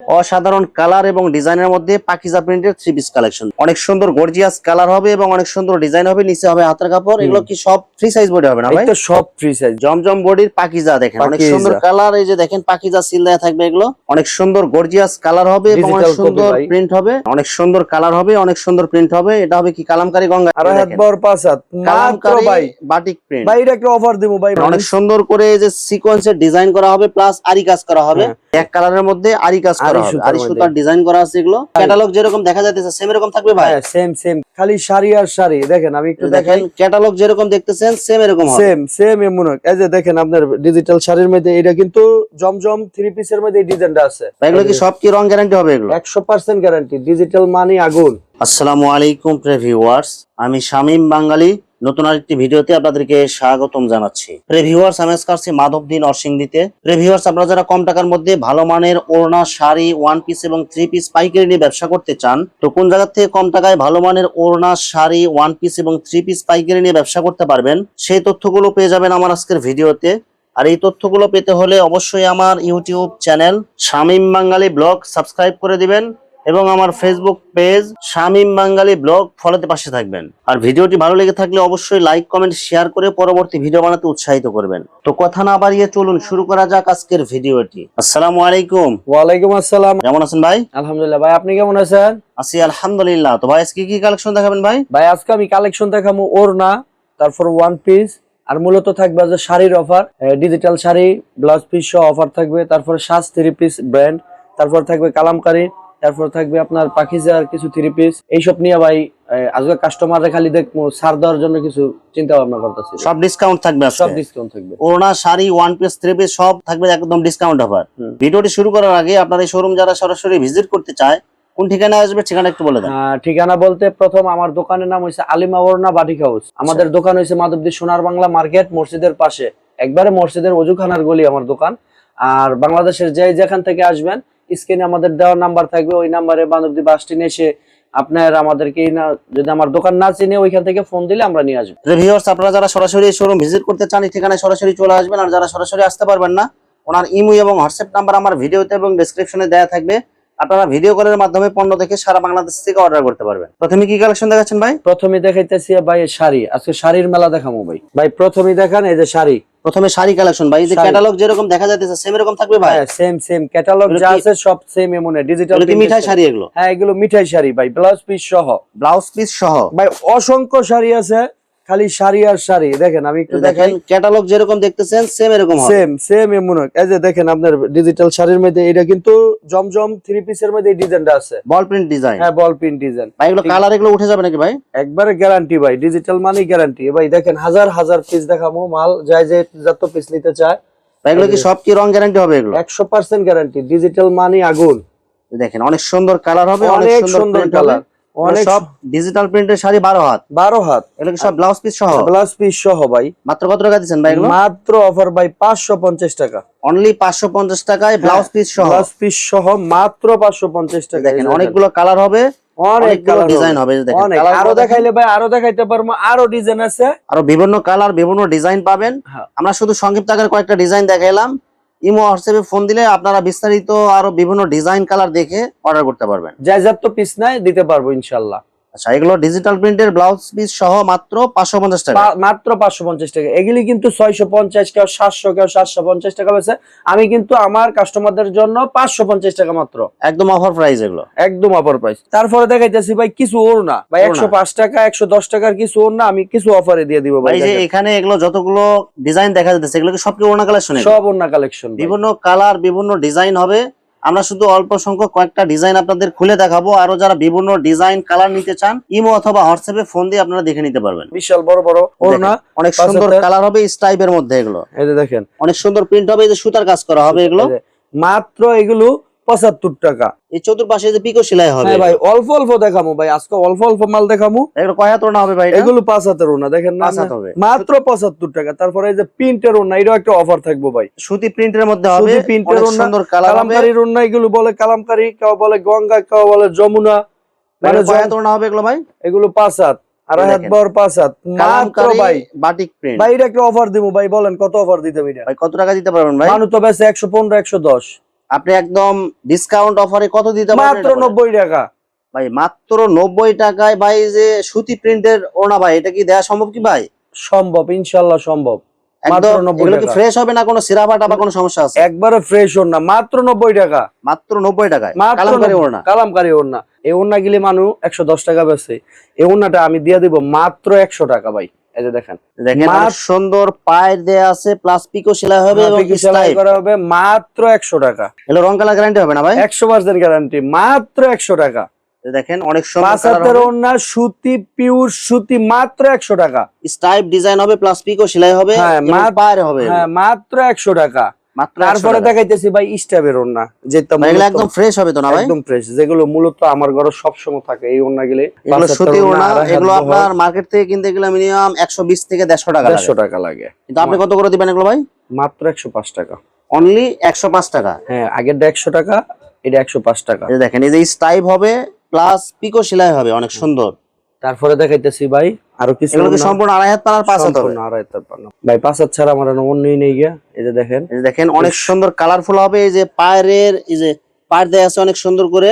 অসাধারণ কালার এবং ডিজাইনের মধ্যে পাকিজা প্রিন্টের থ্রি পিস কালেকশন অনেক সুন্দর গর্জিয়াস কালার হবে এবং অনেক সুন্দর ডিজাইন হবে নিচে হবে হাতের কাপড়। এগুলো কি সব ফ্রি সাইজ বডি হবে না ভাই? এটা সব ফ্রি সাইজ জমজম বডির পাকিজা দেখেন অনেক সুন্দর কালার এই যে দেখেন পাকিজা সিল দেয়া থাকবে এগুলো। অনেক সুন্দর গর্জিয়াস কালার হবে এবং অনেক সুন্দর প্রিন্ট হবে। অনেক সুন্দর কালার হবে অনেক সুন্দর প্রিন্ট হবে। এটা হবে কি কালামকারী গঙ্গা আর হাত। বর পাঁচ হাত। মাত্র ভাই। বাটিক প্রিন্ট ভাই এটা একটা অফার দিব ভাই অনেক সুন্দর করে এই যে সিকোয়েন্সের ডিজাইন করা হবে প্লাস আরি কাজ করা হবে। হ্যাঁ। এক কালারের মধ্যে আরি কাজ আরি সুতার আরি মধ্যে। সুতার ডিজাইন করা আছে এগুলো। ক্যাটালগ যেরকম দেখা যাইতেছে সেম এরকম থাকবে ভাই? হ্যাঁ সেম সেম খালি শাড়ি আর শাড়ি দেখেন আমি একটু দেখেন দেখাই ক্যাটালগ যেরকম দেখতেছেন সেম এরকম হবে। সেম সেম এমন হোক। এই যে দেখেন আপনার ডিজিটাল শাড়ির মধ্যে এটা কিন্তু জমজম থ্রি পিসের মধ্যে এই ডিজাইনটা আছে। এগুলো কি সব কি রং গ্যারান্টি হবে এগুলো? একশো পার্সেন্ট গ্যারান্টি ডিজিটাল মানি আগুন। আসসালামু আলাইকুম প্রেভিউয়ার্স আমি শামীম বাঙালি নতুন আরেকটি ভিডিওতে আপনাদেরকে স্বাগতম জানাচ্ছি। প্রেভিউয়ার্স আমি আসছি মাধবদী নরসিংদীতে। প্রেভিউয়ার্স আপনারা যারা কম টাকার মধ্যে ভালো মানের ওড়না, শাড়ি ওয়ান পিস এবং থ্রি পিস পাইকারি নিয়ে ব্যবসা করতে চান, তো কোন জায়গা থেকে কম টাকায় ভালো মানের ওড়না, শাড়ি ওয়ান পিস এবং থ্রি পিস পাইকারি নিয়ে ব্যবসা করতে পারবেন, সেই তথ্যগুলো পেয়ে যাবেন আমার আজকের ভিডিওতে। আর এই তথ্যগুলো পেতে হলে অবশ্যই আমার YouTube channel Shamim Bangali vlog subscribe করে দিবেন। এবং আমার Facebook page Shamim Bangali vlog ফলোতে পাশে থাকবেন। আর ভিডিওটি ভালো লেগে থাকলে অবশ্যই লাইক কমেন্ট শেয়ার করে পরবর্তী ভিডিও বানাতে উৎসাহিত করবেন। তো কথা না বাড়িয়ে চলুন শুরু করা যাক আজকের ভিডিওটি। আসসালামু আলাইকুম। ওয়ালাইকুম আসসালাম। কেমন আছেন ভাই? আলহামদুলিল্লাহ। ভাই আপনি কেমন আছেন? আছি আলহামদুলিল্লাহ। তো ভাই আজকে কি কালেকশন দেখাবেন ভাই? ভাই আজকে আমি কালেকশন দেখাবো ওড়না তারপর ওয়ান পিস আর মূলত থাকবে যে শাড়ির offer digital sari blouse piece সহ অফার থাকবে। তারপর সাজ থ্রি পিস ব্র্যান্ড তারপর থাকবে কালামকারি তারপর থাকবে আপনার পাখিজার কিছু থ্রি পিস এইসব নিয়ে ভাই আজকে কাস্টমাররা খালি দেখব সার দেওয়ার জন্য কিছু চিন্তা ভাবনা করতেছি। সব ডিসকাউন্ট থাকবে সব ডিসকাউন্ট থাকবে। ওড়না sari one piece three piece সব থাকবে একদম ডিসকাউন্ট অফার ভিডিওটি শুরু করার আগে আপনার এই শোরুম যারা সরাসরি ভিজিট করতে চায় কোন ঠিকানায় আসবে ঠিকানা একটু বলে দেন। ঠিকানা বলতে প্রথম আমার দোকানের নাম হয়েছে আলিমা ওরনা বাটিক হাউস। আমাদের দোকান হয়েছে মাধবদী সোনার বাংলা মার্কেট মসজিদের পাশে। একবারে মসজিদের অজুখানার গলি আমার দোকান। আর বাংলাদেশের যে যেখান থেকে আসবেন স্ক্রিনে আমাদের দেওয়ার নাম্বার থাকবে ওই নাম্বারে মাধবদী বাস স্ট্যান্ড এসে আপনার আমাদেরকে না যদি আমার দোকান না চিনে ওইখান থেকে ফোন দিলে আমরা নিয়ে আসব। ভিউয়ার্স আপনারা যারা সরাসরি শোরুম ভিজিট করতে চান এই ঠিকানায় সরাসরি চলে আসবেন। আর যারা সরাসরি আসতে পারবেন না ওনার ইমো এবং হোয়াটসঅ্যাপ নাম্বার আমার ভিডিওতে এবং ডেসক্রিপশনে দেওয়া থাকবে। আপনারা ভিডিও কলের মাধ্যমে পণ্য দেখে সারা বাংলাদেশ থেকে অর্ডার করতে পারবেন। প্রথমে কি কালেকশন দেখাচ্ছেন ভাই? প্রথমে দেখাইতেছি ভাই শাড়ি। আজকে শাড়ির মেলা দেখাবো ভাই। ভাই প্রথমেই দেখান এই যে শাড়ি। প্রথমে শাড়ি কালেকশন ভাই এই যে ক্যাটালগ যেরকম দেখা যাচ্ছে সেম এরকম থাকবে ভাই? হ্যাঁ সেম সেম ক্যাটালগ যা আছে সব সেম এমনে ডিজিটাল মিঠাই শাড়ি এগুলো? হ্যাঁ এগুলো মিঠাই শাড়ি ভাই ব্লাউজ পিস সহ। ব্লাউজ পিস সহ? ভাই অসংখ্য শাড়ি আছে। খালি শাড়ি আর শাড়ি। দেখেন আমি একটু দেখেন ক্যাটালগ যেরকম দেখতেছেন সেম এরকম হবে। সেম সেম এমন। এই যে দেখেন আপনার ডিজিটাল শাড়ির মধ্যে এটা কিন্তু জমজম থ্রি পিসের মধ্যে এই ডিজাইনটা আছে। বল প্রিন্ট ডিজাইন হ্যাঁ বল প্রিন্ট ডিজাইন ভাই এগুলো কালার এগুলো উঠে যাবে নাকি ভাই? একবারে গ্যারান্টি ভাই ডিজিটাল মানি গ্যারান্টি ভাই দেখেন হাজার হাজার পিস দেখাবো মাল যাই যে যত পিস নিতে চায়। ভাই এগুলো কি সব কি রং গ্যারান্টি হবে এগুলো? একশো পার্সেন্ট গ্যারান্টি ডিজিটাল মানি আগুন। দেখেন অনেক সুন্দর কালার হবে অনেক সুন্দর কালার। অনেক সব ডিজিটাল প্রিন্টের শাড়ি বারো হাত। বারো হাত। এগুলো সব ব্লাউজ পিস সহ? ব্লাউজ পিস সহ ভাই। মাত্র কত টাকা দিচ্ছেন ভাই মাত্র অফার ভাই পাঁচশো পঞ্চাশ টাকা। অনলি পাঁচশো পঞ্চাশ টাকায় ব্লাউজ পিস সহ। ব্লাউজ পিস সহ মাত্র পাঁচশো পঞ্চাশ টাকা দেখেন অনেকগুলো কালার হবে অনেক কালার ডিজাইন হবে। দেখেন আরও দেখাইলে ভাই আরও দেখাইতে পারব আরও ডিজাইন আছে। আরও বিভিন্ন কালার বিভিন্ন ডিজাইন পাবেন। হ্যাঁ। আমরা শুধু সংক্ষিপ্ত আকারে কয়েকটা ডিজাইন দেখাইলাম। ইমো হোয়াটসঅ্যাপে ফোন দিলে আপনারা বিস্তারিত আরও বিভিন্ন ডিজাইন কালার দেখে অর্ডার করতে পারবেন। যাই তো পিস নাই, দিতে পারব ইনশাল্লাহ। আচ্ছা এগুলো ডিজিটাল প্রিন্টের ব্লাউজ পিস সহ মাত্র পাঁচশো পঞ্চাশ টাকা। মাত্র পাঁচশো পঞ্চাশ টাকা। এগুলি কিন্তু ছয়শো পঞ্চাশ কেউ সাতশো কেউ সাতশো পঞ্চাশ টাকা বেছে আমি কিন্তু আমার কাস্টমারদের জন্য পাঁচশো পঞ্চাশ টাকা মাত্র। একদম অফার প্রাইস এগুলো। একদম অফার প্রাইস তারপরে দেখাইতেছি ভাই কিছু ওর না ভাই ওড়না। একশো পাঁচ টাকা একশো দশ টাকার কিছু ওর না আমি কিছু অফারে দিয়ে দিব ভাই যে এখানে এগুলো যতগুলো ডিজাইন দেখা যাচ্ছে এগুলো সব কি ওনা কালেকশন সব ওড়না কালেকশন বিভিন্ন কালার বিভিন্ন ডিজাইন হবে। আমরা শুধু অল্প সংখ্যক কয়েকটা ডিজাইন আপনাদের খুলে দেখাবো। আরও যারা বিভিন্ন ডিজাইন কালার নিতে চান ইমো অথবা হোয়াটসঅ্যাপে ফোন দিয়ে আপনারা দেখে নিতে পারবেন। বিশাল বড় বড় ওড়না অনেক সুন্দর কালার হবে স্টাইপের মধ্যে এগুলো। এই যে দেখেন। অনেক সুন্দর প্রিন্ট হবে এই যে সুতার কাজ করা হবে এগুলো। মাত্র এগুলো পঁচাত্তর টাকা। এই চতুর্পাশে যে পিকো সেলাই হবে। হ্যাঁ ভাই অল্প অল্প দেখামো ভাই আজকে অল্প অল্প মাল দেখামো। এগুলো কয় হবে ভাই এগুলো পাঁচ হাতের ওনা দেখেন না পাঁচ হাত হবে। মাত্র পঁচাত্তর টাকা তারপরে এই যে প্রিন্টের ওনা এটাও একটা অফার থাকব ভাই। সুতি প্রিন্টের মধ্যে হবে সুতি প্রিন্টের সুন্দর কালামকারীর ওনা এগুলো বলে কালামকারী কেউ বলে গঙ্গা কেউ বলে যমুনা মানে এগুলো কয় হাত জম- হবে এগুলো ভাই? এগুলো পাঁচ হাত আড়াই হাত বর পাঁচ হাত। মাত্র ভাই। বাটিক প্রিন্ট ভাই এটা একটা অফার দিব ভাই বলেন কত অফার দিতে এটা? ভাই কত টাকা দিতে পারবেন ভাই? মানুষ তো বেশি একশো পনেরো একশো দশ। আপনি একদম ডিসকাউন্ট অফারে কত দিতে মাত্র এটা বলেন? নব্বই টাকা। ভাই মাত্র নব্বই টাকায় ভাই যে সুতি প্রিন্টের ওনা ভাই এটা কি দেওয়া সম্ভব কি ভাই? সম্ভব ইনশাল্লাহ সম্ভব। মাত্র একদম 90 এগুলো কি ফ্রেশ হবে না কোনো সিরাপাটা বা কোনো সমস্যা আছে? একবারে ফ্রেশ ওড়না মাত্র নব্বই টাকা। মাত্র নব্বই টাকায়? কালামকারী ওড়না? এই ওড়না। গিলে মানুষ একশো দশ টাকা বেছে এই ওড়নাটা আমি দিয়ে দিব মাত্র একশো টাকা ভাই। এই যে দেখেন। দেখেন মাত্র- সুন্দর পায়ের দেয়া আছে প্লাস পিকো সেলাই হবে এবং সেলাই করা হবে মাত্র একশো টাকা। এগুলো রং কালার গ্যারান্টি হবে না ভাই? একশো পার্সেন্ট গ্যারান্টি মাত্র একশো টাকা। দেখেন অনেক সুতি পিওর সুতি মাত্র একশো টাকা। স্টাইপ ডিজাইন হবে প্লাস পিকো সেলাই হবে হ্যাঁ, পায়ের হবে। হ্যাঁ মাত্র একশো টাকা। মাত্র তারপরে তারপরে দেখাইতেছি ভাই স্টাবের ওড়না যেটা এগুলো একদম ফ্রেশ হবে তো না ভাই? একদম ফ্রেশ যেগুলো মূলত আমার ঘরে সবসময় থাকে এই ওড়না গেলে এগুলো সুতি ওনা এগুলো আপনার মার্কেট থেকে কিনতে গেলে মিনিমাম একশো বিশ থেকে দেড়শো টাকা লাগে। টাকা লাগে। কিন্তু আপনি কত করে দিবেন এগুলো ভাই? মাত্র একশো পাঁচ টাকা। অনলি একশো পাঁচ টাকা? হ্যাঁ আগেরটা একশো টাকা এটা একশো পাঁচ টাকা। দেখেন এই যে স্টাইপ হবে প্লাস পিকো সেলাই হবে অনেক সুন্দর। তারপরে দেখাইতেছি ভাই আরও কিছু এগুলো তো সম্পূর্ণ আড়াই হাত পানার পাঁচ হাত সম্পূর্ণ আড়াই হাতের পান্না। ভাই পাঁচ হাত ছাড়া আমার অন্যই নেই গিয়া। এই যে দেখেন। এই যে দেখেন অনেক সুন্দর কালারফুল হবে। এই যে পায়ের এই যে পায়ের দেয়া আছে অনেক সুন্দর করে।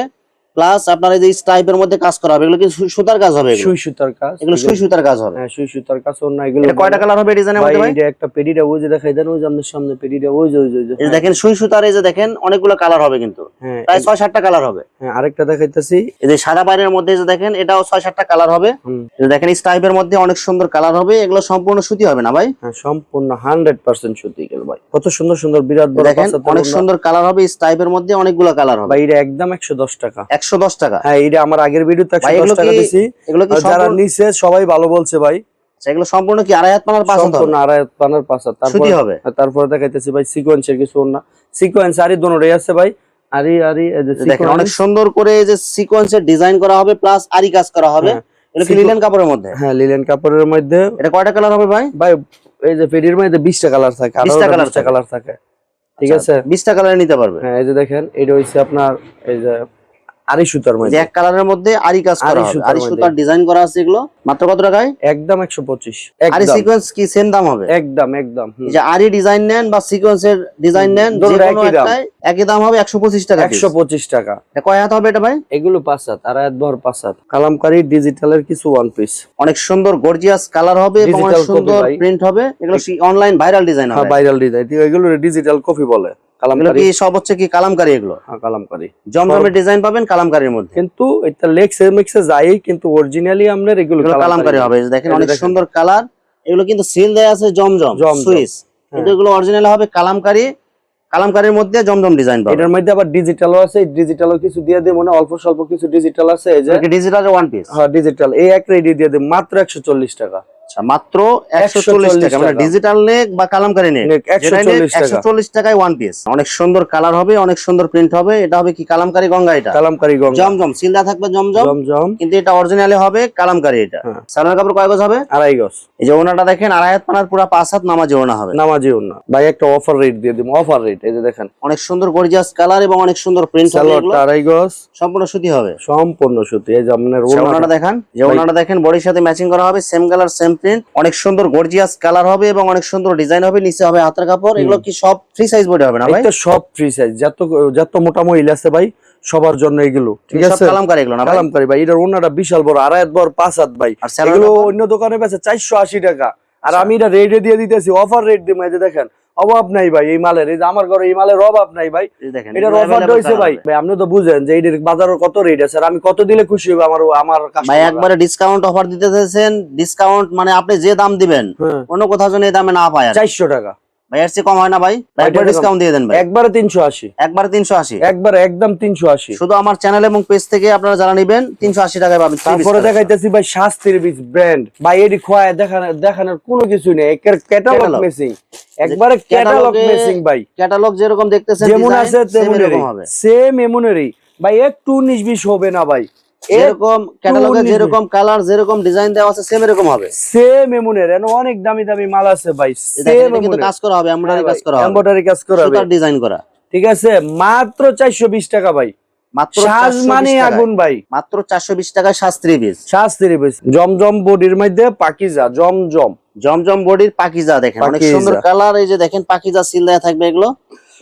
প্লাস আপনার এই যে স্টাইপের মধ্যে কাজ করা হবে এগুলো কি সুতার কাজ হবে সুই সুতার কাজ এগুলো সুই সুতার কাজ হবে। হ্যাঁ সুই সুতার কাজ ওড়না এগুলো কয়টা কালার হবে ডিজাইনের মধ্যে ভাই এটা একটা পেডিটা ওই যে দেখাই দেন ওই যে আমাদের সামনে পেডিটা ওই যে ওই যে এই দেখেন সুই সুতার এই যে দেখেন অনেকগুলো কালার হবে কিন্তু। হ্যাঁ প্রায় ছয় সাতটা কালার হবে। হ্যাঁ আরেকটা দেখাইতেছি। এই যে সাদা পায়ের মধ্যে যে দেখেন এটাও ছয় সাতটা কালার হবে এই যে দেখেন স্টাইপের মধ্যে অনেক সুন্দর কালার হবে এগুলো সম্পূর্ণ সুতি হবে না ভাই? হ্যাঁ সম্পূর্ণ হান্ড্রেড পার্সেন্ট সুতি গেল ভাই। কত সুন্দর সুন্দর বিরাট বড় দেখেন অনেক সুন্দর কালার হবে স্টাইপের মধ্যে অনেকগুলো কালার হবে। ভাই এটা একদম একশো দশ টাকা। একশো দশ টাকা। হ্যাঁ এটা আমার আগের ভিডিওতে একশো দশ টাকা এগুলো কি যারা সবাই ভালো বলছে ভাই। আচ্ছা, এগুলো সম্পূর্ণ কি আড়াই হাত পানার পাঁচ সম্পূর্ণ আড়াই পানার পাঁচ হাত। তারপর হবে? তারপরে দেখাইতেছি ভাই সিকোয়েন্সের কিছু না সিকোয়েন্স আরই দোনোটাই আছে ভাই। আরি আরি দেখেন অনেক সুন্দর করে যে সিকোয়েন্সের ডিজাইন করা হবে প্লাস আরি কাজ করা হবে। হ্যাঁ। এটা কি লিলেন কাপড়ের মধ্যে? হ্যাঁ লিলেন কাপড়ের মধ্যে। এটা কয়টা কালার হবে ভাই? ভাই এই যে ফেডির মধ্যে বিশটা কালার থাকে 20টা কালার থাকে। ঠিক আচ্ছা, আছে? বিশটা কালার নিতে পারবে। হ্যাঁ এই যে দেখেন এটা হচ্ছে আপনার এই যে আরি সুতার মধ্যে। এক কালারের মধ্যে আরি কাজ করা আরি সুতার ডিজাইন করা আছে এগুলো। মাত্র কত টাকায়? একদম একশো পঁচিশ। আরি সিকোয়েন্স কি সেম দাম হবে? একদম একদম যে আরি ডিজাইন নেন বা সিকোয়েন্সের ডিজাইন নেন একই দাম। একই দাম হবে একশো পঁচিশ টাকা piece। একশো পঁচিশ টাকা। এটা কয় হাত হবে এটা ভাই? এগুলো পাঁচ হাত আর এক ভর পাঁচ হাত। কালামকারী ডিজিটালের কিছু ওয়ান পিস অনেক সুন্দর গর্জিয়াস কালার হবে এবং সুন্দর প্রিন্ট হবে। এগুলো অনলাইন ভাইরাল ডিজাইন হ্যাঁ হবে? ভাইরাল ডিজাইন এগুলো ডিজিটাল কপি বলে। কালামকারী। কি সব হচ্ছে কি কালামকারী এগুলো? হ্যাঁ কালামকারী। জমজমের ডিজাইন পাবেন কালামকারীর মধ্যে? কিন্তু এটা লেক্সে মিক্সে যাই কিন্তু অরিজিনালি আপনার এগুলো এগুলো হবে। দেখেন অনেক সুন্দর কালার। এগুলো কিন্তু সিল দেয়া আছে জমজম জমজম। সুইস। হ্যাঁ। কিন্তু এগুলো অরিজিনাল হবে কালামকারী। কালামকারীর মধ্যে জমজম ডিজাইন পাবেন। এটার মধ্যে আবার ডিজিটালও আছে। ডিজিটালও কিছু দিয়ে দিই মনে হয় অল্প স্বল্প কিছু ডিজিটাল আছে। এই যে ডিজিটাল ওয়ান পিস হ্যাঁ ডিজিটাল এই এক রেডি দিয়ে দিই মাত্র একশো চল্লিশ টাকা। আচ্ছা মাত্র একশো 140 টাকা মানে ডিজিটাল নেক বা কালামকারী নেক। একশো চল্লিশ একশো টাকা। চল্লিশ টাকায় ওয়ান পিস অনেক সুন্দর কালার হবে অনেক সুন্দর প্রিন্ট হবে। এটা হবে কি কালামকারী গঙ্গা এটা? কালামকারী গঙ্গা। জমজম সিলদা থাকবে জমজম। জমজম। কিন্তু এটা অরিজিনালি হবে কালামকারী এটা। হ্যাঁ। সালোয়ার কাপড় কয় গজ হবে? আড়াই গজ। এই যে ওনাটা দেখেন আড়াই হাত পানার পুরো পাঁচ হাত নামাজি ওনা হবে। নামাজিও না ভাই একটা অফার রেট দিয়ে দিব। অফার রেট এই যে দেখেন। অনেক সুন্দর গর্জিয়াস কালার এবং অনেক সুন্দর প্রিন্ট হবে। সালোয়ারটা আড়াই গজ। সম্পূর্ণ সুতি হবে। সম্পূর্ণ সুতি। এই যে আপনার ওনাটা দেখান। যে ওনাটা দেখেন বডির সাথে ম্যাচিং করা হবে সেম কালার সেম প্রিন্ট অনেক সুন্দর গর্জিয়াস কালার হবে এবং অনেক সুন্দর ডিজাইন হবে নিচে হবে হাতের কাপড়। এগুলো কি সব ফ্রি সাইজ বডি হবে না ভাই? এটা সব ফ্রি সাইজ যত যত মোটা মহিলা আছে ভাই সবার জন্য এগুলো ঠিক সব আছে? কালামকারী এগুলো না ভাই? কালামকারী ভাই এটার ওনাটা বিশাল বড় আড়াই বড় পাঁচ হাত ভাই। এগুলো অন্য দোকানে বেচে চারশো আশি টাকা। আর আচ্ছা। আমি এটা রেটে দিয়ে দিতেছি অফার রেট দিব এই যে দেখেন অভাব নাই ভাই এই মালের। এই যে আমার ঘরে এই মালের অভাব নাই ভাই। এটা এটার অফার রয়েছে ভাই। ভাই আপনি তো বুঝেন যে এটার বাজারের কত রেট আছে। আমি কত দিলে খুশি হব আমার আমার ভাই একবারে ডিসকাউন্ট অফার দিতে চাইছেন ডিসকাউন্ট মানে আপনি যে দাম দিবেন অন্য কোথাও যেন এই দামে না পায় চারশো টাকা। ভাই এর চেয়ে কম হয় না ভাই। একবার। ডিসকাউন্ট দিয়ে দেন ভাই। একবারে তিনশো আশি। একবার তিনশো আশি। একবারে একদম তিনশো আশি। শুধু আমার চ্যানেল এবং পেজ থেকে আপনারা যারা নেবেন তিনশো আশি টাকায় পাবেন। তারপরে দেখাইতেছি ভাই শাস্তির বীজ ব্র্যান্ড ভাই এটি খোয়ায় দেখানোর দেখানোর কোনো কিছু নেই। Catalogue Catalog। মেসিং একবারে ক্যাটালগ মেসিং ভাই। ক্যাটালগ যেরকম দেখতেছেন যেমন আছে তেমন হবে। সেম এমনেরই। ভাই একটু উনিশ বিশ হবে না ভাই। যেরকম ক্যাটালগে যেরকম কালার যেরকম ডিজাইন দেওয়া আছে সেম এরকম হবে। সেম এমনের এন অনেক দামি দামি মাল আছে ভাই সেম কিন্তু কাজ করা হবে এমব্রয়ডারি কাজ করা হবে। এমব্রয়ডারি কাজ করা হবে। সুতার ডিজাইন করা। ঠিক আছে মাত্র চারশো বিশ টাকা ভাই। মাত্র সাজ মানে। আগুন ভাই। মাত্র চারশো বিশ টাকায় শাস্ত্রী বীজ শাস্তির বীজ জমজম বডির মধ্যে পাকিজা জমজম। জমজম বডির পাকিজা দেখেন অনেক সুন্দর কালার এই যে দেখেন পাকিজা সিল দেয়া থাকবে এগুলো।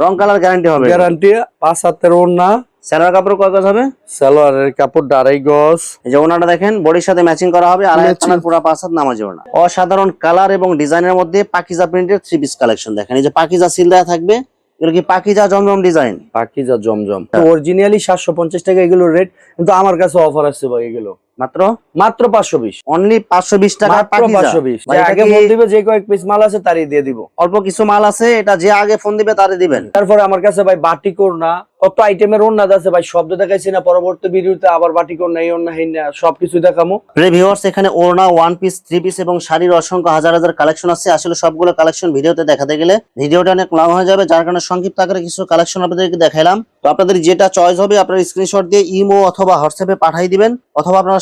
রং কালার গ্যারান্টি হবে। গ্যারান্টি পাঁচ হাতের ওড়না স্যালোয়ার কাপড় কয় গজ হবে? সালোয়ারের কাপড় আড়াই গজ। এই যে ওনাটা দেখেন বডির সাথে ম্যাচিং করা হবে আর Matching। একখানা পুরো পাঁচ হাত নামাজি ওনা অসাধারণ কালার এবং ডিজাইনের মধ্যে পাকিজা প্রিন্টের থ্রি পিস কালেকশন দেখেন। এই যে পাকিজা সিল দেওয়া থাকবে এগুলো কি পাকিজা জমজম ডিজাইন পাকিজা জমজম। অরিজিনালি সাতশো পঞ্চাশ টাকা এগুলো রেট কিন্তু আমার কাছে অফার আসছে ভাই এগুলো। মাত্র? মাত্র পাঁচশো বিশ। অনলি পাঁচশো বিশ টাকা পাঁচশো বিশ। আগে ফোন দিবে যে কয়েক পিস মাল আছে তারই দিয়ে দিব। অল্প কিছু মাল আছে এটা যে আগে ফোন দিবে তারে দিবেন। তারপরে আমার কাছে ভাই বাটিক ওড়না কত আইটেমের ওড়না আছে ভাই শব্দ দেখাইছি না। পরবর্তী ভিডিওতে আবার বাটিক ওড়না এই হেন সবকিছু দেখামো। ভিউয়ার্স এখানে ওড়না ওয়ান পিস থ্রি পিস এবং শাড়ির অসংখ্য হাজার হাজার কালেকশন আছে। আসলে সবগুলো কালেকশন ভিডিওতে দেখাতে গেলে ভিডিওটা অনেক লং হয়ে যাবে যার কারণে সংক্ষিপ্ত আকারে কিছু কালেকশন আপনাদেরকে দেখাইলাম। তো আপনাদের যেটা চয়েস হবে আপনার স্ক্রিনশট দিয়ে ইমো অথবা হোয়াটসঅ্যাপে পাঠিয়ে দিবেন অথবা আপনারা